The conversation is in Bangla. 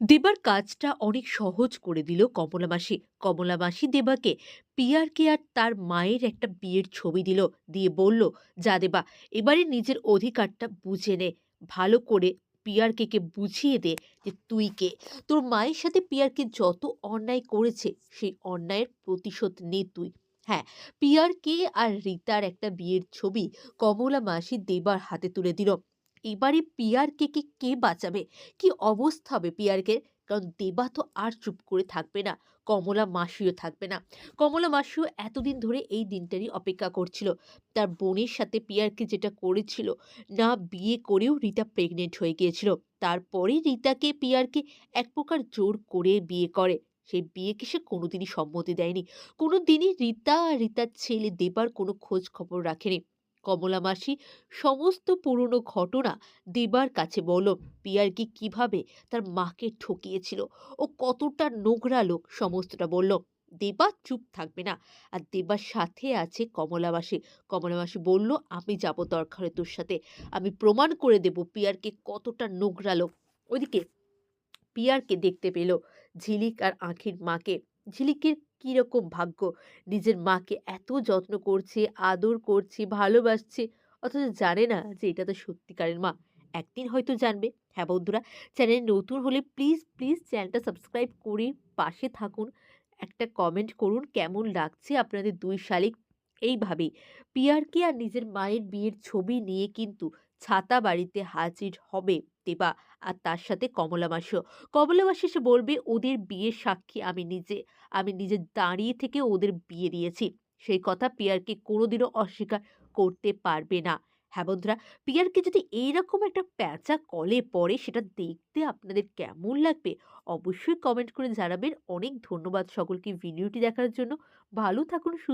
দেবার কাজটা অনেক সহজ করে দিল কমলা মাসি কমলা মাসি দেবাকে পিয়ারকে আর তার মায়ের একটা বিয়ের ছবি দিল, দিয়ে বলল, যা দেবা, এবারে নিজের অধিকারটা বুঝে নে। ভালো করে পিয়ারকে কে বুঝিয়ে দে যে তুই কে। তোর মায়ের সাথে পিয়ারকে যত অন্যায় করেছে, সেই অন্যায়ের প্রতিশোধ নে তুই। হ্যাঁ পিয়ারকে আর রিতার একটা বিয়ের ছবি কমলা মাসি দেবার হাতে তুলে দিল। এবারে পিয়ারকে কে কে বাঁচাবে? কি অবস্থা হবে পিয়ারকে? কারণ দেবা তো আর চুপ করে থাকবে না, কমলা মাসিও থাকবে না। কমলা মাসিও এতদিন ধরে এই দিনটারই অপেক্ষা করছিল। তার বোনের সাথে পিয়ারকে যেটা করেছিল, না বিয়ে করেও রিতা প্রেগনেন্ট হয়ে গিয়েছিল। তারপরে রিতাকে পিয়ারকে এক প্রকার জোর করে বিয়ে করে। সেই বিয়েকে সে কোনোদিনই সম্মতি দেয়নি। কোনো দিনই রিতা আর রিতার ছেলে দেবার কোনো খোঁজ খবর রাখেনি। কমলা মাসি সমস্ত পুরনো ঘটনা দেবার কাছে বলল পিয়ারকে কীভাবে তার মাকে ঠকিয়েছিল? ও কতটা নোংরা লোক, সমস্তটা বলল, দেবা চুপ থাকবে না। আর দেবার সাথে আছে কমলাবাসী কমলাবাসী বলল, আমি যাব দরকারে তোর সাথে। আমি প্রমাণ করে দেব পিয়ারকে কতটা নোংরা লোক। ওদিকে পিয়ারকে দেখতে পেল ঝিলিক আর আঁখির মাকে। ঝিলিকের কীরকম ভাগ্য? নিজের মাকে এত যত্ন করছে, আদর করছে, ভালোবাসছে, অথচ জানে না যে এটা তো সত্যিকারের মা। একদিন হয়তো জানবে। হ্যাঁ বন্ধুরা, চ্যানেল নতুন হলে প্লিজ প্লিজ চ্যানেলটা সাবস্ক্রাইব করে পাশে থাকুন। একটা কমেন্ট করুন, কেমন লাগছে আপনাদের দুই শালিক? এইভাবেই। পিয়ারকে আর নিজের মায়ের বিয়ের ছবি নিয়ে কিন্তু ছাতা বাড়িতে হাজির হবে। দেবা আর তার সাথে কমলা মাসিও কমলা মাসি এসে বলবে, ওদের বিয়ের সাক্ষী আমি নিজে আমি নিজে দাঁড়িয়ে থেকে ওদের বিয়ে দিয়েছি। সেই কথা পিয়ারকে কোনোদিনও অস্বীকার করতে পারবে না। হ্যাঁ বন্ধুরা, পিয়ারকে যদি এইরকম একটা প্যাঁচা কলে পড়ে, সেটা দেখতে আপনাদের কেমন লাগবে? অবশ্যই কমেন্ট করে জানাবেন। অনেক ধন্যবাদ সকলকে ভিডিওটি দেখার জন্য। ভালো থাকুন, সুস্থ